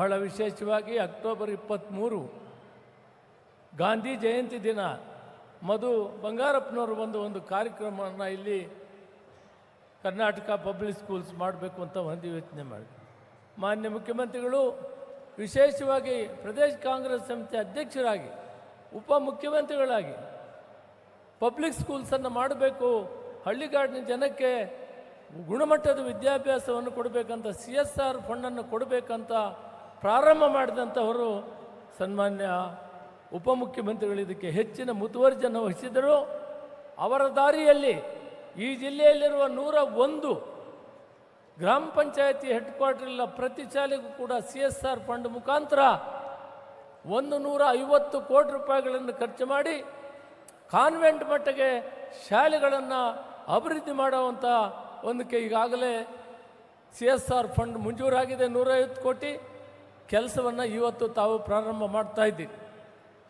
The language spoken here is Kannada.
ಬಹಳ ವಿಶೇಷವಾಗಿ ಅಕ್ಟೋಬರ್ ಇಪ್ಪತ್ತ್ಮೂರು, ಗಾಂಧಿ ಜಯಂತಿ ದಿನ. ಮಧು ಬಂಗಾರಪ್ಪನವರು ಒಂದು ಒಂದು ಕಾರ್ಯಕ್ರಮವನ್ನು ಇಲ್ಲಿ ಕರ್ನಾಟಕ ಪಬ್ಲಿಕ್ ಸ್ಕೂಲ್ಸ್ ಮಾಡಬೇಕು ಅಂತ ಒಂದು ಯೋಚನೆ ಮಾಡಿ ಮಾನ್ಯ ಮುಖ್ಯಮಂತ್ರಿಗಳು, ವಿಶೇಷವಾಗಿ ಪ್ರದೇಶ ಕಾಂಗ್ರೆಸ್ ಸಮಿತಿ ಅಧ್ಯಕ್ಷರಾಗಿ ಉಪಮುಖ್ಯಮಂತ್ರಿಗಳಾಗಿ ಪಬ್ಲಿಕ್ ಸ್ಕೂಲ್ಸನ್ನು ಮಾಡಬೇಕು, ಹಳ್ಳಿಗಾಡಿನ ಜನಕ್ಕೆ ಗುಣಮಟ್ಟದ ವಿದ್ಯಾಭ್ಯಾಸವನ್ನು ಕೊಡಬೇಕಂತ, ಸಿ ಎಸ್ ಆರ್ ಫಂಡನ್ನು ಕೊಡಬೇಕಂತ ಪ್ರಾರಂಭ ಮಾಡಿದಂಥವರು ಸನ್ಮಾನ್ಯ ಉಪಮುಖ್ಯಮಂತ್ರಿಗಳು ಇದಕ್ಕೆ ಹೆಚ್ಚಿನ ಮುತುವರ್ಜಿಯನ್ನು ವಹಿಸಿದರು ಅವರ ದಾರಿಯಲ್ಲಿ ಈ ಜಿಲ್ಲೆಯಲ್ಲಿರುವ ನೂರ ಒಂದು ಗ್ರಾಮ ಪಂಚಾಯತಿ ಹೆಡ್ ಕ್ವಾರ್ಟರ್ಲ ಪ್ರತಿ ಶಾಲೆಗೂ ಕೂಡ ಸಿ ಎಸ್ ಆರ್ ಫಂಡ್ ಮುಖಾಂತರ ಒಂದು ನೂರ ಐವತ್ತು ಕೋಟಿ ರೂಪಾಯಿಗಳನ್ನು ಖರ್ಚು ಮಾಡಿ ಕಾನ್ವೆಂಟ್ ಮಟ್ಟಿಗೆ ಶಾಲೆಗಳನ್ನು ಅಭಿವೃದ್ಧಿ ಮಾಡುವಂಥ ಒಂದಕ್ಕೆ ಈಗಾಗಲೇ ಸಿ ಎಸ್ ಆರ್ ಫಂಡ್ ಮಂಜೂರಾಗಿದೆ ನೂರೈವತ್ತು ಕೋಟಿ. ಕೆಲಸವನ್ನು ಇವತ್ತು ತಾವು ಪ್ರಾರಂಭ ಮಾಡ್ತಾ ಇದ್ದೀವಿ